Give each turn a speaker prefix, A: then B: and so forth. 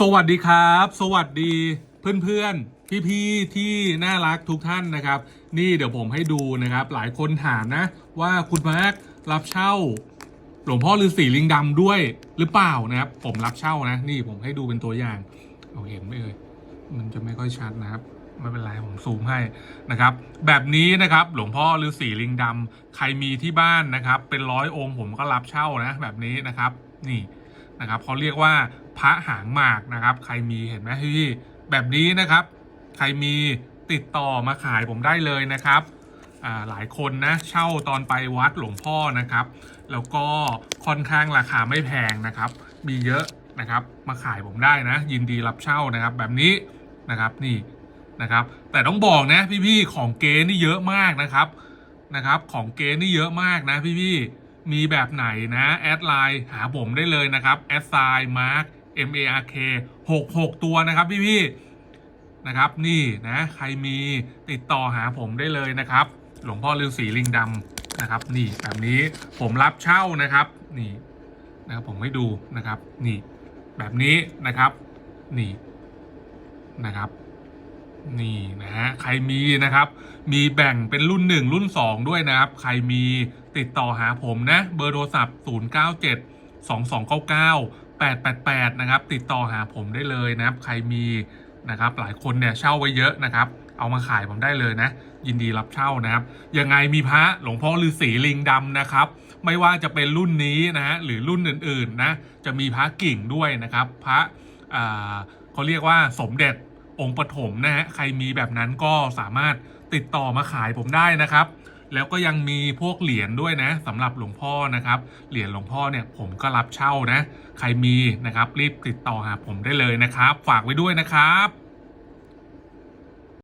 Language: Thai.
A: สวัสดีครับ สวัสดีเพื่อนๆ พี่ๆ ที่น่ารักทุกท่านนะครับ นี่เดี๋ยวผมให้ดูนะครับ หลายคนถามนะ ว่าคุณมาร์ครับเช่า หลวงพ่อฤาษีลิงดำด้วยหรือเปล่านะครับ ผมรับเช่านะ นี่ผมให้ดูเป็นตัวอย่างเอาเห็นไหมเอ่ยมันจะไม่ค่อยชัดนะครับไม่เป็นไรผมซูมให้นะครับ แบบนี้นะครับหลวงพ่อฤาษีลิงดำใครมีที่บ้านนะครับ เป็นร้อยองค์ผมก็รับเช่านะ แบบนี้นะครับ นี่ นะครับเขาเรียกว่าพระหางหมากนะครับ ใครมีเห็นไหมพี่แบบนี้นะครับ ใครมีติดต่อมาขายผมได้เลยนะครับอ่าหลายคนนะเช่าตอนไปวัดหลวงพ่อนะครับ แล้วก็ค่อนข้างราคาไม่แพงนะครับ มีเยอะนะครับ มาขายผมได้นะ ยินดีรับเช่านะครับ แบบนี้นะครับนี่นะครับ แต่ต้องบอกนะพี่ๆของเกนี่เยอะมากนะครับนะครับ ของเกนี่เยอะมากนะพี่ๆ มีแบบไหนนะ แอดไลน์หาผมได้เลยนะครับแอดไซน์มาร์ค M A R K 6 6 ตัวนะครับพี่พี่ๆนะครับ นี่นะใครมีติดต่อหาผมได้เลยนะครับ หลวงพ่อฤาษีลิงดำนะครับ นี่แบบนี้ผมรับเช่านะครับ นี่นะครับผมให้ดูนะครับ นี่ แบบนี้นะครับ นี่นะครับ นี่นะฮะใครมีนะครับ มีแบ่งเป็นรุ่น 1 รุ่น 2 ด้วยนะครับ ใครมีติดต่อหาผมนะ เบอร์โทรศัพท์ 097 2299 888 นะครับ ติดต่อหาผมได้เลยนะครับ ใครมีนะครับ หลายคนเนี่ยเช่าไว้เยอะนะครับ เอามาขายผมได้เลยนะ ยินดีรับเช่านะครับ ยังไงมีพระหลวงพ่อฤาษีลิงดำนะครับ ไม่ว่าจะเป็นรุ่นนี้นะฮะหรือรุ่นอื่นๆนะ จะมีพระกิ่งด้วยนะครับ พระเขาเรียกว่าสมเด็จ องค์ปฐมนะฮะใครมีแบบนั้นก็สามารถติดต่อมาขายผมได้นะครับ แล้วก็ยังมีพวกเหรียญด้วยนะสำหรับหลวงพ่อนะครับเหรียญหลวงพ่อเนี่ยผมก็รับเช่านะ ใครมีนะครับรีบติดต่อหาผมได้เลยนะครับ ฝากไว้ด้วยนะครับ